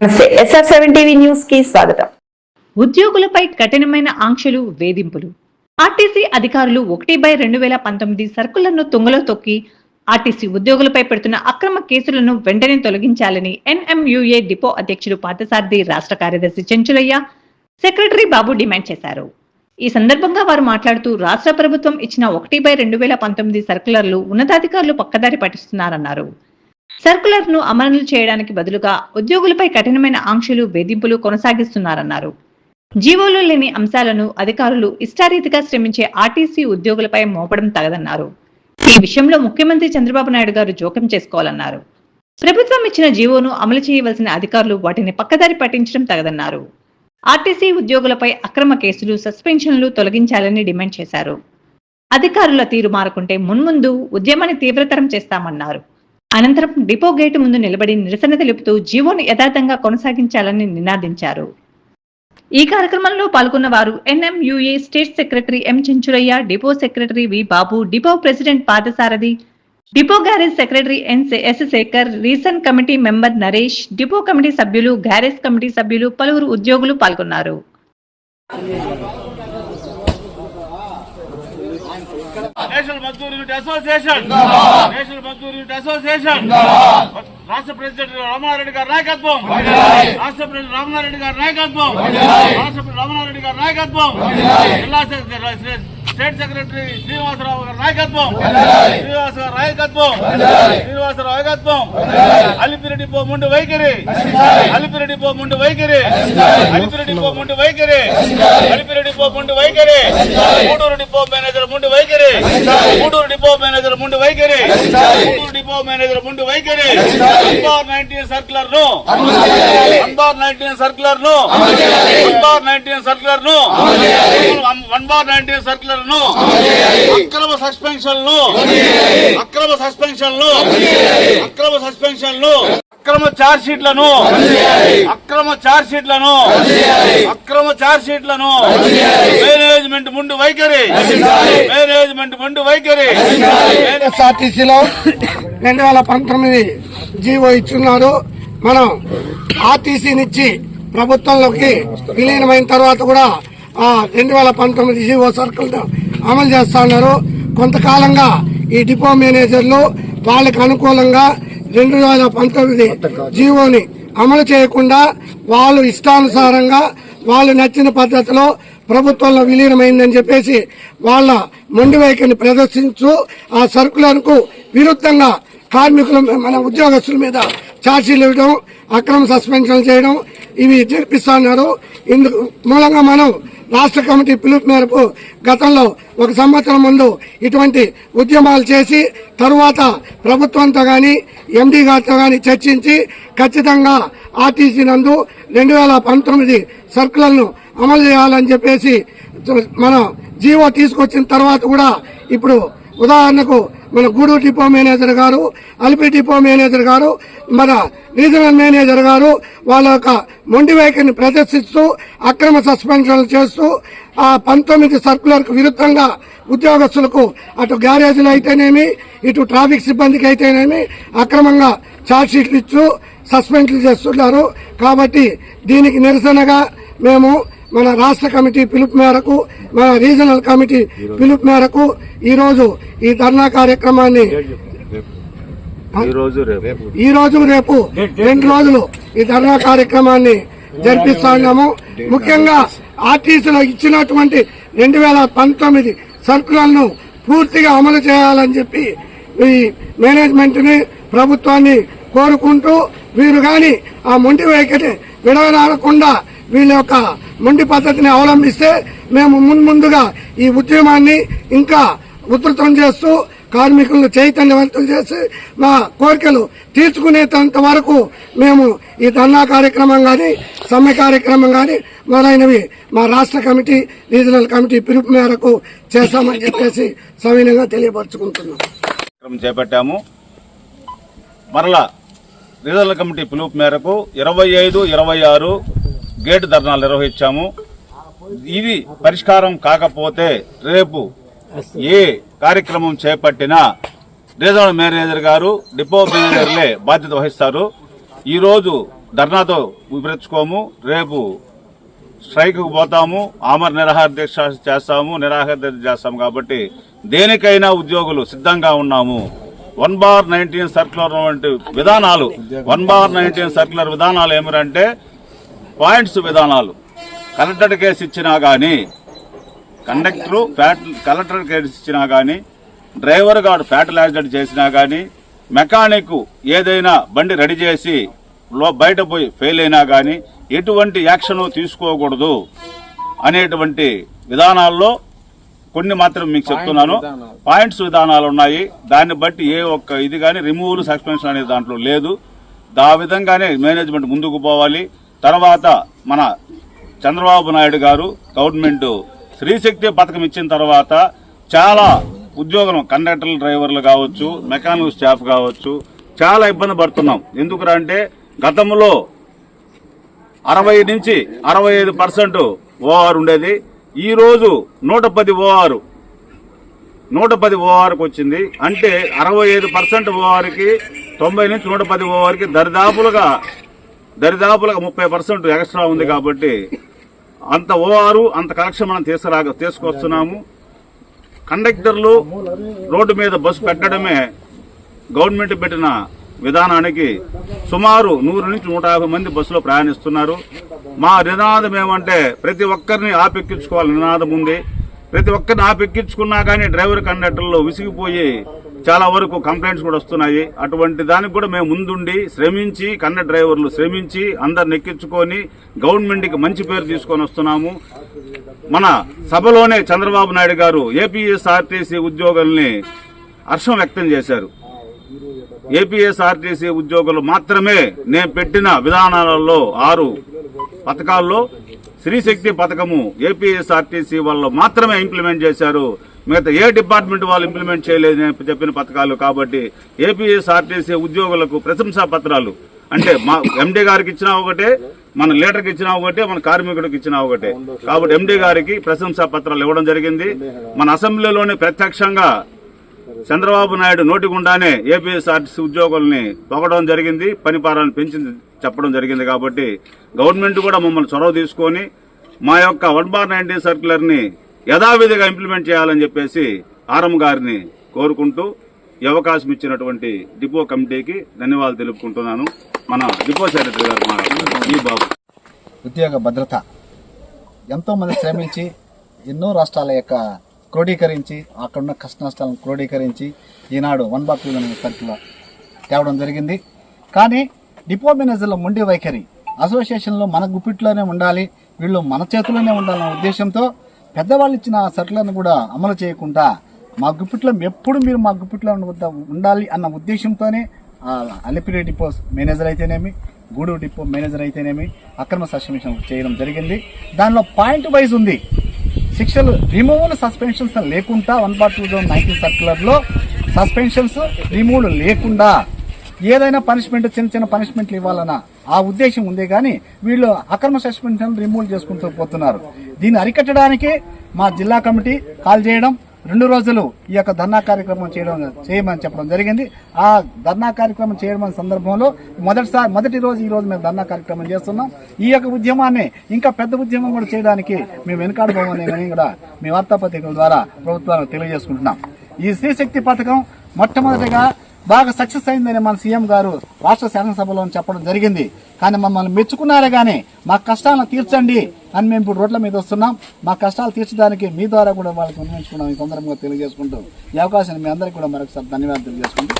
SR seven TV న్యూస్కి స్వాగతం. ఉద్యోగులపై కఠినమైన ఆంక్షలు వేధింపులు. ఆర్టీసీ అధికారులు ఒకటి బై రెండు వేల పంతొమ్మిది సర్కులను తుంగలో తొక్కి ఆర్టీసీ ఉద్యోగులపై పెడుతున్న అక్రమ కేసులను వెంటనే తొలగించాలని ఎన్ఎంయుఏ డిపో అధ్యక్షుడు పార్థసారథి రాష్ట్ర కార్యదర్శి చెంచులయ్య సెక్రటరీ బాబు డిమాండ్ చేశారు. ఈ సందర్భంగా వారు మాట్లాడుతూ రాష్ట్ర ప్రభుత్వం ఇచ్చిన ఒకటి బై రెండు వేల పంతొమ్మిది సర్కులర్లు ఉన్నతాధికారులు పక్కదారి పట్టిస్తున్నారన్నారు. సర్కులర్ను అమలు చేయడానికి బదులుగా ఉద్యోగులపై కఠినమైన ఆంక్షలు వేధింపులు కొనసాగిస్తున్నారన్నారు. జీవోలో లేని అంశాలను అధికారులు ఇష్టారీతిగా శ్రమించే ఆర్టీసీ ఉద్యోగులపై మోపడం తగదన్నారు. ఈ విషయంలో ముఖ్యమంత్రి చంద్రబాబు నాయుడు గారు జోక్యం చేసుకోవాలన్నారు. ప్రభుత్వం ఇచ్చిన జీవోను అమలు చేయవలసిన అధికారులు వాటిని పక్కదారి పట్టించడం తగదన్నారు. ఆర్టీసీ ఉద్యోగులపై అక్రమ కేసులు సస్పెన్షన్లు తొలగించాలని డిమాండ్ చేశారు. అధికారుల తీరు మారకుంటే మున్ముందు ఉద్యమాన్ని తీవ్రతరం చేస్తామన్నారు. అనంతరం డిపో గేటు ముందు నిలబడి నిరసన తెలుపుతూ జీవోను యథార్థంగా కొనసాగించాలని నినాదించారు. ఈ కార్యక్రమంలో పాల్గొన్న వారు NMUA state secretary M Chenchuraiah depot secretary V Babu depot president Padasarathi depot garage secretary N S Sekhar reason committee member Naresh depot committee సభ్యులు గ్యారేజ్ కమిటీ సభ్యులు పలువురు ఉద్యోగులు పాల్గొన్నారు. National Mazdoor unit association. National Mazdoor unit association. రాష్ట్ర president Ramareddy గారి నాయకత్వం. రాష్ట్ర president Ramareddy గారి నాయకత్వం. రాష్ట్ర రామారెడ్డి గారి నాయకత్వం. జిల్లా స్టేట్ సెక్రటరీ శ్రీనివాసరావు గారి నాయకత్వం. శ్రీనివాస గారి నాయకత్వం. శ్రీనివాసరావు నాయకత్వం. అలిపిరెడ్డి పో ముందు వైఖరి. అలిపిరెడ్డి పో ముందు వైఖరి. అలిపిరెడ్డి పో ముందు వైఖరి. అలిపిరెడ్డి పో ముందు వైఖరి. గూడూరు డిపో మేనేజర్ ముందు వైఖరి. గూడూరు డిపో మేనేజర్ ముందు వైఖరి. గూడూరు డిపో మేనేజర్ ముందు వైఖరి. వన్ బార్ నైన్టీన్ సర్కులర్ను వన్ బార్ నైన్టీన్ సర్కులర్ను వన్ బార్ నైన్టీన్ సర్కులర్ను వన్ బార్ నైన్టీన్ సర్కులర్ను అక్రమ సస్పెన్షన్ను అక్రమ సస్పెన్షన్ను అక్రమ సస్పెన్షన్ను అక్రమ చార్జ్ షీట్లను. అక్రమ చార్జ్ షీట్లను. అక్రమ చార్జ్ షీట్లను. మేనేజ్మెంట్ ముందు వైఖరి. మేనేజ్మెంట్ ముందు వైఖరి. ఎస్ఆర్టీసీలో రెండు వేల పంతొమ్మిది జీవో ఇచ్చున్నారు. మనం ఆర్టీసీనిచ్చి ప్రభుత్వంలోకి విలీనమైన తర్వాత కూడా రెండు వేల పంతొమ్మిది జీవో సర్కిల్ అమలు చేస్తా ఉన్నారు. కొంతకాలంగా ఈ డిపో మేనేజర్లు వాళ్ళకి అనుకూలంగా రెండు వేల పంతొమ్మిది జీవోని అమలు చేయకుండా వాళ్ళు ఇష్టానుసారంగా వాళ్ళు నచ్చిన పద్ధతిలో ప్రభుత్వంలో విలీనమైందని చెప్పేసి వాళ్ళ మొండి వైఖరిని ప్రదర్శించు ఆ సరుకులకు విరుద్ధంగా కార్మికుల మన ఉద్యోగస్తుల మీద ఛార్జీలు ఇవ్వడం అక్రమ సస్పెన్షన్ చేయడం ఇవి జరిపిస్తున్నారు ఇందుకు మూలంగా మనం రాష్ట్ర కమిటీ పిలుపు మేరకు గతంలో ఒక సంవత్సరం ముందు ఇటువంటి ఉద్యమాలు చేసి తరువాత ప్రభుత్వంతో కానీ ఎండీ గారితో కానీ చర్చించి ఖచ్చితంగా ఆర్టీసీ నందు రెండు వేల పంతొమ్మిది సర్కులను అమలు చేయాలని చెప్పేసి మనం జీవో తీసుకొచ్చిన తర్వాత కూడా ఇప్పుడు ఉదాహరణకు మన గూడూరు డిపో మేనేజర్ గారు అల్పి డిపో మేనేజర్ గారు మన రీజనల్ మేనేజర్ గారు వాళ్ళ యొక్క మొండి వైఖరిని ప్రదర్శిస్తూ అక్రమ సస్పెన్షన్లు చేస్తూ ఆ పంతొమ్మిది సర్కులర్కు విరుద్ధంగా ఉద్యోగస్తులకు అటు గ్యారేజీలు అయితేనేమి ఇటు ట్రాఫిక్ సిబ్బందికి అయితేనేమి అక్రమంగా ఛార్జ్షీట్లు ఇచ్చు సస్పెండ్లు చేస్తున్నారు. కాబట్టి దీనికి నిరసనగా మేము మన రాష్ట్ర కమిటీ పిలుపు మేరకు మన రీజనల్ కమిటీ పిలుపు మేరకు ఈ రోజు ఈ ధర్నా కార్యక్రమాన్ని ఈ రోజు రేపు రెండు రోజులు ఈ ధర్నా కార్యక్రమాన్ని జరిపిస్తున్నాము. ముఖ్యంగా ఆర్టీసీలో ఇచ్చినటువంటి రెండు వేల పంతొమ్మిది సర్కులను పూర్తిగా అమలు చేయాలని చెప్పి ఈ మేనేజ్మెంట్ని ప్రభుత్వాన్ని కోరుకుంటూ వీరు గాని ఆ మొండి వైఖరి విడవరాకుండా వీళ్ళ యొక్క మొండి పద్ధతిని అవలంబిస్తే మేము మున్ముందుగా ఈ ఉద్యమాన్ని ఇంకా ఉధృతం చేస్తూ కార్మికులను చైతన్యవంతం చేసి మా కోరికలు తీర్చుకునేంత వరకు మేము ఈ ధర్నా కార్యక్రమం కానీ సమ్మె కార్యక్రమం కానీ మొదలైనవి మా రాష్ట్ర కమిటీ రీజనల్ కమిటీ పిలుపు మేరకు చేస్తామని చెప్పేసి సవీనంగా తెలియపరచుకుంటున్నాం. చేపట్టాము. మరలా రీజనల్ కమిటీ పిలుపు మేరకు ఇరవై ఐదు ఇరవై ఆరు గేటు ధర్నాలు నిర్వహించాము. ఇది పరిష్కారం కాకపోతే రేపు ఏ కార్యక్రమం చేపట్టినా రీజనల్ మేనేజర్ గారు డిపో మేనేజర్లే బాధ్యత వహిస్తారు. ఈరోజు ధర్నాతో వివరించుకోము. రేపు స్ట్రైక్కు పోతాము. ఆమర నిరాహార దీక్ష చేస్తాము. నిరాహార దీక్ష చేస్తాము కాబట్టి దేనికైనా ఉద్యోగులు సిద్ధంగా ఉన్నాము. వన్ బార్ నైన్టీన్ సర్క్యులర్ వంటి విధానాలు వన్ బార్ నైన్టీన్ సర్క్యులర్ విధానాలు ఏమిటంటే పాయింట్స్ విధానాలు. కలెక్టర్ కేసు ఇచ్చినా కానీ కండక్టర్ ఫ్యాట్ కలెక్టర్ కేసు ఇచ్చినా కానీ డ్రైవర్ గారు ఫ్యాటల్ యాక్సిడెంట్ చేసినా కానీ మెకానిక్ ఏదైనా బండి రెడీ చేసి లో బయట పోయి ఫెయిల్ అయినా కానీ ఎటువంటి యాక్షన్ తీసుకోకూడదు అనేటువంటి విధానాల్లో కొన్ని మాత్రం మీకు చెప్తున్నాను. పాయింట్స్ విధానాలు ఉన్నాయి. దాన్ని బట్టి ఏ ఒక్క ఇది కానీ రిమూవల్ సస్పెన్షన్ అనే దాంట్లో లేదు. ఆ విధంగానే మేనేజ్మెంట్ ముందుకు పోవాలి. తర్వాత మన చంద్రబాబు నాయుడు గారు గవర్నమెంట్ స్త్రీశక్తి పథకం ఇచ్చిన తర్వాత చాలా ఉద్యోగం కండక్టర్ డ్రైవర్లు కావచ్చు మెకానిక్ స్టాఫ్ కావచ్చు చాలా ఇబ్బంది పడుతున్నాం. ఎందుకురా అంటే గతంలో అరవై నుంచి అరవై ఐదు పర్సెంట్ ఓఆర్ ఉండేది. ఈరోజు నూట పది ఓఆర్ నూట పది ఓఆర్కి వచ్చింది. అంటే అరవై ఐదు పర్సెంట్ ఓఆర్కి తొంభై నుంచి నూట పది ఓఆర్కి దరిదాపులుగా దరిదాపులకు ముప్పై పర్సెంట్ ఎక్స్ట్రా ఉంది కాబట్టి అంత ఓఆర్ అంత కలెక్షన్ మనం తీసుకురా తీసుకొస్తున్నాము. కండక్టర్లు రోడ్డు మీద బస్సు పెట్టడమే గవర్నమెంట్ పెట్టిన విధానానికి సుమారు నూరు నుంచి నూట యాభై మంది బస్సులో ప్రయాణిస్తున్నారు. మా నినాదం ఏమంటే ప్రతి ఒక్కరిని ఆపెక్కించుకోవాలి నినాదం ఉంది. ప్రతి ఒక్కరిని ఆపెక్కించుకున్నా కానీ డ్రైవర్ కండక్టర్లు విసిగిపోయి చాలా వరకు కంప్లైంట్స్ కూడా వస్తున్నాయి. అటువంటి దానికి కూడా మేము ముందుండి శ్రమించి కన్న డ్రైవర్లు శ్రమించి అందరిని ఎక్కించుకొని గవర్నమెంట్కి మంచి పేరు తీసుకొని వస్తున్నాము. మన సభలోనే చంద్రబాబు నాయుడు గారు ఏపీఎస్ఆర్టీసీ ఉద్యోగుల్ని హర్షం వ్యక్తం చేశారు. ఏపీఎస్ఆర్టీసీ ఉద్యోగులు మాత్రమే నేను పెట్టిన విధానాలలో ఆరు పథకాల్లో శ్రీశక్తి పథకము ఏపీఎస్ఆర్టీసీ వాళ్ళు మాత్రమే ఇంప్లిమెంట్ చేశారు. మిగతా ఏ డిపార్ట్మెంట్ వాళ్ళు ఇంప్లిమెంట్ చేయలేదని చెప్పిన పథకాలు కాబట్టి ఏపీఎస్ఆర్టీసీ ఉద్యోగులకు ప్రశంసా పత్రాలు. అంటే మా ఎండీ గారికి ఇచ్చినా ఒకటే మన లీడర్కి ఇచ్చినా ఒకటే మన కార్మికుడికి ఇచ్చినా ఒకటే. కాబట్టి ఎండీ గారికి ప్రశంసా పత్రాలు ఇవ్వడం జరిగింది. మన అసెంబ్లీలోనే ప్రత్యక్షంగా చంద్రబాబు నాయుడు నోటి గుండానే ఏపీఎస్ఆర్టీసీ ఉద్యోగుల్ని పొగడం జరిగింది పనిపారాన్ని పెంచింది చెప్పడం జరిగింది కాబట్టి గవర్నమెంట్ కూడా మమ్మల్ని చొరవ తీసుకొని మా యొక్క వన్ బార్ నైన్టీన్ సర్క్యులర్ని యథావిధిగా ఇంప్లిమెంట్ చేయాలని చెప్పేసి ఆర్ఎం గారిని కోరుకుంటూ ఈ అవకాశం ఇచ్చినటువంటి డిపో కమిటీకి ధన్యవాదాలు తెలుపుకుంటున్నాను. మన డిపో సెక్రటరీ గారు ఈ బాబు. ఉద్యోగ భద్రత. ఎంతోమంది శ్రమించి ఎన్నో రాష్ట్రాల యొక్క క్రోడీకరించి అక్కడున్న కష్ట నష్టాలను క్రోడీకరించి ఈనాడు వన్ బాక్ సర్కిల్ తేవడం జరిగింది. కానీ డిపో మేనేజర్ల మొండి వైఖరి అసోసియేషన్లో మన గుప్పిట్లోనే ఉండాలి వీళ్ళు మన చేతిలోనే ఉండాలన్న ఉద్దేశంతో పెద్దవాళ్ళు ఇచ్చిన ఆ కూడా అమలు చేయకుండా మా గుప్పిట్లో ఎప్పుడు మీరు మా గుప్పిట్లో వద్ద ఉండాలి అన్న ఉద్దేశంతోనే అలిపిరి డిపో మేనేజర్ అయితేనేమి గూడూరు డిపో మేనేజర్ అయితేనేమి అక్రమ సస్పెన్షన్ చేయడం జరిగింది. దానిలో పాయింట్ వైజ్ ఉంది. శిక్షలు రిమూవల్ సస్పెన్షన్స్ లేకుండా one bar two thousand nineteen సర్క్యులర్లో suspensions removal లేకుండా ఏదైనా పనిష్మెంట్ చిన్న చిన్న పనిష్మెంట్లు ఇవ్వాలన్నా ఆ ఉద్దేశం ఉంది కానీ వీళ్ళు అక్రమ సస్పెన్షన్ రిమూవ్ చేసుకుంటూ పోతున్నారు. దీన్ని అరికట్టడానికి మా జిల్లా కమిటీ కాల్ చేయడం రెండు రోజులు ఈ యొక్క ధర్నా కార్యక్రమం చేయడం చేయమని చెప్పడం జరిగింది. ఆ ధర్నా కార్యక్రమం చేయడం సందర్భంలో మొదటిసారి మొదటి రోజు ఈ రోజు మేము ధర్నా కార్యక్రమం చేస్తున్నాం. ఈ యొక్క ఉద్యమాన్ని ఇంకా పెద్ద ఉద్యమం కూడా చేయడానికి మేము వెనుకాడబోమని కూడా మీ వార్తాపత్రికల ద్వారా ప్రభుత్వానికి తెలియజేసుకుంటున్నాం. ఈ స్త్రీశక్తి పథకం మొట్టమొదటిగా బాగా సక్సెస్ అయిందని మన సీఎం గారు రాష్ట్ర శాసనసభలో చెప్పడం జరిగింది. కానీ మమ్మల్ని మెచ్చుకున్నారే కానీ మా కష్టాలను తీర్చండి అని మేము ఇప్పుడు రోడ్ల మీద వస్తున్నాం. మా కష్టాలు తీర్చడానికి మీ ద్వారా కూడా వాళ్ళకి వినియోగించుకున్నాం ఈ సందర్భంగా తెలియజేసుకుంటూ ఈ అవకాశాన్ని మీ అందరికీ కూడా మరొకసారి ధన్యవాదాలు తెలియజేసుకుంటూ